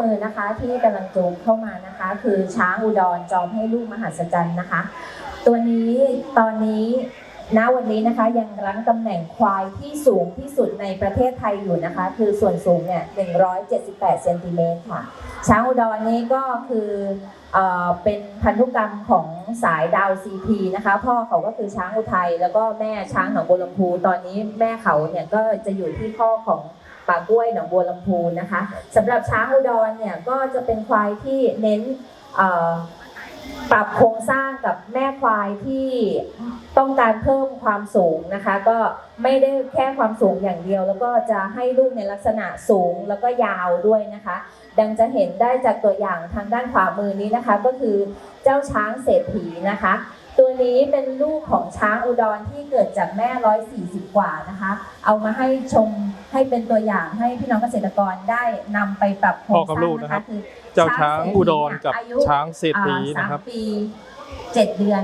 มือนะคะที่กำลังจูงเข้ามานะคะ คือช้างอุดรจอมให้ลูกมหัศจรรย์นะคะ ตัวนี้ตอนนี้ณวันนี้นะคะยังรั้งตำแหน่งควายที่สูงที่สุดในประเทศไทยอยู่นะคะ คือส่วนสูงเนี่ย 178 เซนติเมตรค่ะ ช้างอุดรนี้ก็คือเอ่อเป็นพันธุกรรมของสายดาวซีพีนะคะ พ่อเขาก็คือช้างอุทัยแล้วก็แม่ช้างหนองบัวลำพูตอนนี้แม่เขาเนี่ยก็จะอยู่ที่พ่อของ ป่ากล้วยหนองบัวลำพูนะคะสำหรับช้างอุดรเนี่ยก็จะเป็นควายที่เน้นปรับโครงสร้างกับแม่ควายที่ต้องการเพิ่มความสูงนะคะ ก็ไม่ได้แค่ความสูงอย่างเดียว แล้วก็จะให้ลูกในลักษณะสูงแล้วก็ยาวด้วยนะคะ ดังจะเห็นได้จากตัวอย่างทางด้านขวามือนี้นะคะ ก็คือเจ้าช้างเศรษฐีนะคะ ตัวนี้เป็นลูกของช้างอุดรที่เกิดจากแม่ 140 กว่านะคะ เอามาให้ชมให้เป็นตัวอย่างให้พี่น้องเกษตรกรได้นำไปปรับโครงพ่อสกับร้างลูกนะนะครัคะบคือเจ้าช้างอุดรกับอายุช้างเศรษฐีอ่านะครับสามปีเจ็ดเดือน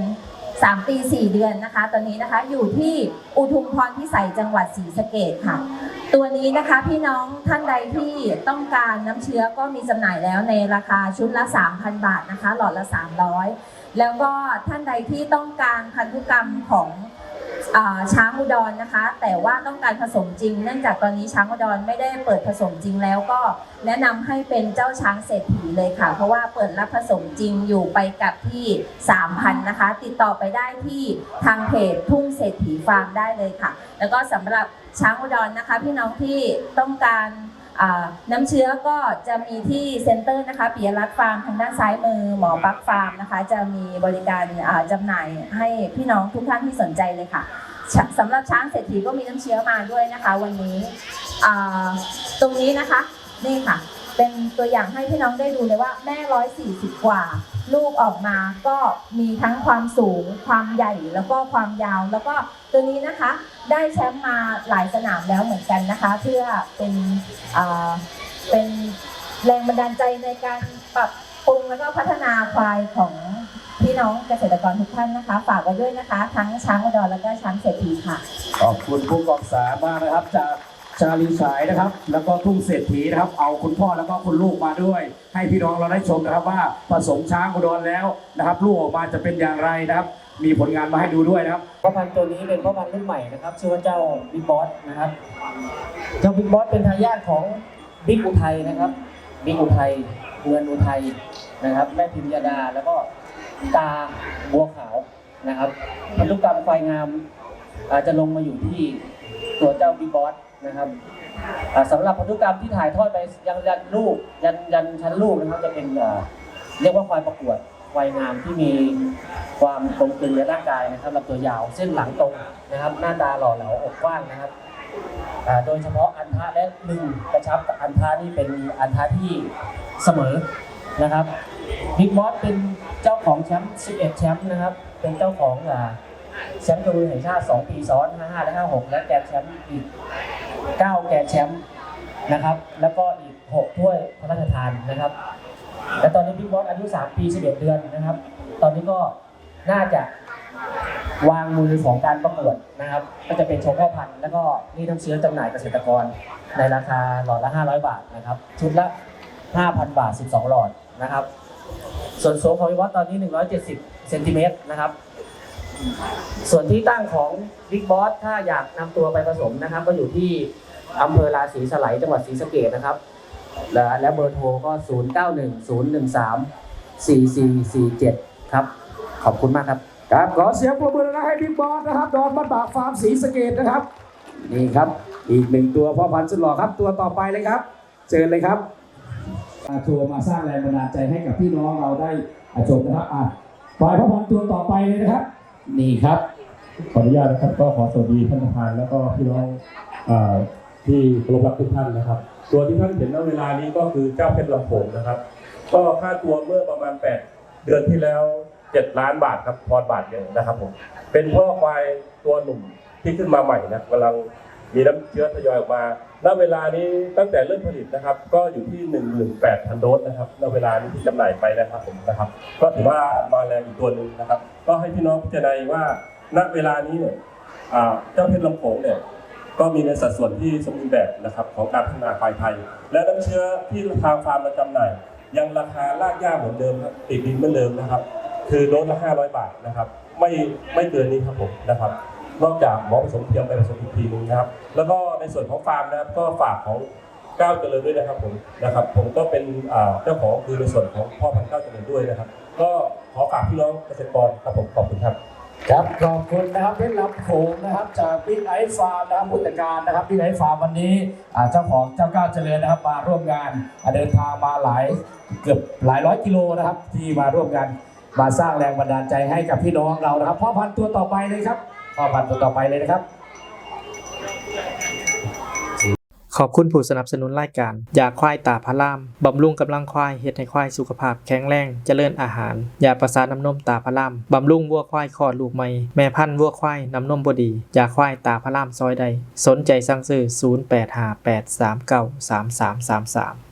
สามปีสี่เดือนนะคะ ตอนนี้นะคะอยู่ที่อุทุมพรพิสัยจังหวัดศรีสะเกดค่ะ ตัวนี้นะคะพี่น้องท่านใดที่ต้องการน้ำเชื้อก็มีจำหน่ายแล้วในราคาชุดละ 3,000 บาทนะคะ หลอดละ 300 แล้วก็ท่านใดที่ต้องการพันธุกรรมของ ช้างอุดรนะคะ แต่ว่าต้องการผสมจริง เนื่องจากตอนนี้ช้างอุดรไม่ได้เปิดผสมจริงแล้วก็แนะนำให้เป็นเจ้าช้างเศรษฐีเลยค่ะ เพราะว่าเปิดรับผสมจริงอยู่ไปกับที่ 3,000นะคะ ติดต่อไปได้ที่ทางเพจทุ่งเศรษฐีฟาร์มได้เลยค่ะ แล้วก็สำหรับช้างอุดรนะคะ พี่น้องที่ต้องการน้ำเชื้อก็จะมีที่เซ็นเตอร์นะคะปิยรัตน์ฟาร์มทางด้านซ้ายมือหมอปักฟาร์มนะคะ จะมีบริการจำหน่ายให้พี่น้องทุกท่านที่สนใจเลยค่ะสำหรับช้างเศรษฐีก็มีน้ำเชื้อมาด้วยนะคะ วันนี้ตรงนี้นะคะนี่ค่ะ เป็นตัวอย่างให้พี่น้องได้ดูเลยว่าแม่ร้อยสี่สิบกว่า ลูกออกมาก็มีทั้งความสูง ความใหญ่แล้วก็ความยาว แล้วก็ตัวนี้นะคะได้แชมป์มาหลายสนามแล้วเหมือนกันนะคะ เพื่อเป็นเป็นแรงบันดาลใจในการปรับปรุงแล้วก็พัฒนาควายของพี่น้องเกษตรกรทุกท่านนะคะ ฝากไว้ด้วยนะคะ ทั้งช้างอุดรแล้วก็ช้างเศรษฐีค่ะ ขอบคุณผู้กองสามากนะครับจาก ชาลีฉายนะครับ แล้วก็ทุ่งเศรษฐีนะครับ เอาคุณพ่อแล้วก็คุณลูกมาด้วย ให้พี่น้องเราได้ชมนะครับว่าผสมช้างอุดรแล้วนะครับ ลูกออกมาจะเป็นอย่างไรนะครับ มีผลงานมาให้ดูด้วยนะครับพ่อพันธุ์ตัวนี้เป็นพ่อพันธุ์รุ่นใหม่นะครับชื่อว่าเจ้าบิ๊กบอสนะครับ เจ้าบิ๊กบอสเป็นทายาทของบิ๊กอุทัยนะครับบิ๊กอุทัยเงินอุทัยนะครับ แม่พิมยาดาแล้วก็ตาบัวขาวนะครับพันธุกรรมควายงามอาจจะลงมาอยู่ที่ตัวเจ้าบิ๊กบอส นะครับอ่าสำหรับพันธุกรรมที่ถ่ายทอดไปยังยันลูกยันยันชั้นลูกนะครับจะเป็นเรียกว่าควายประกวดควายงามที่มีความตรงตึงในร่างกายนะครับลำตัวยาวเส้นหลังตรงนะครับ หน้าตาหล่อเหลาอกกว้างนะครับโดยเฉพาะอันทะและลึงกระชับอันทะนี่เป็นอันทะที่เสมอนะครับบิ๊กบอสเป็นเจ้าของแชมป์11 แชมป์นะครับ เป็นเจ้าของแชมป์ตัวมือแห่งชาติ 2 ปีซ้อน 55 และ 56 และแกรนด์แชมป์อีก 9 แกรนด์แชมป์นะครับ แล้วก็อีก 6 ถ้วยพระราชทานนะครับ และตอนนี้บิ๊กบอสอายุ 3 ปี 11 เดือนนะครับ ตอนนี้ก็น่าจะวางมือของการประกวดนะครับ ก็จะเป็นโชว์พ่อพันธุ์แล้วก็นี่น้ำเชื้อจำหน่ายเกษตรกร ในราคาหลอดละ 500 บาทนะครับ ชุดละ 5,000 บาท 12 หลอดนะครับ ส่วนสูงของบิ๊กบอสตอนนี้ 170 เซนติเมตรนะครับ ส่วนที่ตั้งของบิ๊กบอสถ้าอยากนำตัวไปผสมนะครับ ก็อยู่ที่อำเภอราศีสไลยจังหวัดศรีสะเกษนะครับ และและเบอร์โทรก็ 0 9 1 0 1 3 4 4 4 7 ครับ ขอบคุณมากครับ ครับขอเสียงปรบมือนะให้บิ๊กบอสนะครับดอนบ้านบากฟาร์มศรีสะเกดนะครับ นี่ครับ อีกหนึ่งตัวพ่อพันธุ์สุดหล่อครับ ตัวต่อไปเลยครับเชิญเลยครับมาโชว์มาสร้างแรงบันดาลใจให้กับพี่น้องเราได้ชมนะครับอะปล่อยพ่อพันธุ์ตัวต่อไปเลยนะครับ นี่ครับ ขออนุญาตนะครับก็ขอสวัสดีท่านประธานแล้วก็พี่น้องอที่เคารพรักทุกท่านนะครับ ตัวที่ท่านเห็นณเวลานี้ก็คือเจ้าเพชรลำโพงนะครับ ก็ค่าตัวเมื่อประมาณ 8 เดือนที่แล้ว 7 ล้านบาทครับพรบาทเดียวนะครับผมเป็นพ่อควายตัวหนุ่มที่ขึ้นมาใหม่นะกำลัง มีน้ำเชื้อทยอยออกมา ณ เวลานี้ตั้งแต่เริ่มผลิตนะครับ ก็อยู่ที่ 18,000 โดสนะครับ ณ เวลานี้ที่จำหน่ายไปนะครับผมนะครับ ก็ถือว่ามาแรงอีกตัวหนึ่งนะครับ ก็ให้พี่น้องพิจารณาว่า ณ เวลานี้เนี่ยเจ้าเพชรลำโขงเนี่ย ก็มีในสัดส่วนที่สมบูรณ์แบบนะครับของการพัฒนาควายไทย และน้ำเชื้อที่ทางฟาร์มเราจำหน่าย ยังราคาลากย่าเหมือนเดิมครับ ติดดินเหมือนเดิมนะครับ คือโดสละ500 บาทนะครับ ไม่ไม่เกินนี้ครับผมนะครับ นอกจากหมอผสมเทียมไปผสมอีกทีนึงนะครับ แล้วก็ในส่วนของฟาร์มนะครับก็ฝากของก้าวเจริญด้วยนะครับผมนะครับ ผมก็เป็นเจ้าของคือในส่วนของพ่อพันธุ์ก้าวเจริญด้วยนะครับ ก็ขอฝากพี่น้องเกษตรกรครับผมขอบคุณครับครับขอบคุณนะครับเพชรลำโขงนะครับจากบิ๊กไอฟาร์มนะครับผู้จัดการนะครับบิ๊กไอฟาร์มวันนี้เจ้าของเจ้าก้าวเจริญนะครับมาร่วมงานเดินทางมาหลายเกือบหลายร้อยกิโลนะครับที่มาร่วมกันมาสร้างแรงบันดาลใจให้กับพี่น้องเรานะครับพ่อพันธุ์ตัวต่อไปเลยครับ พ่อพันธุ์ตัวต่อไปเลยนะครับ ขอบคุณผู้สนับสนุนรายการยาควายตาพาราม บำรุงกำลังควายเฮ็ดให้ควายสุขภาพแข็งแรงเจริญอาหารยาประสาทน้ำนมตาพารามบำรุงวัวควายคลอดลูกใหม่แม่พันธุ์วัวควายน้ำนมบดียาควายตาพารามซอยใด สนใจสั่งซื้อ0858393333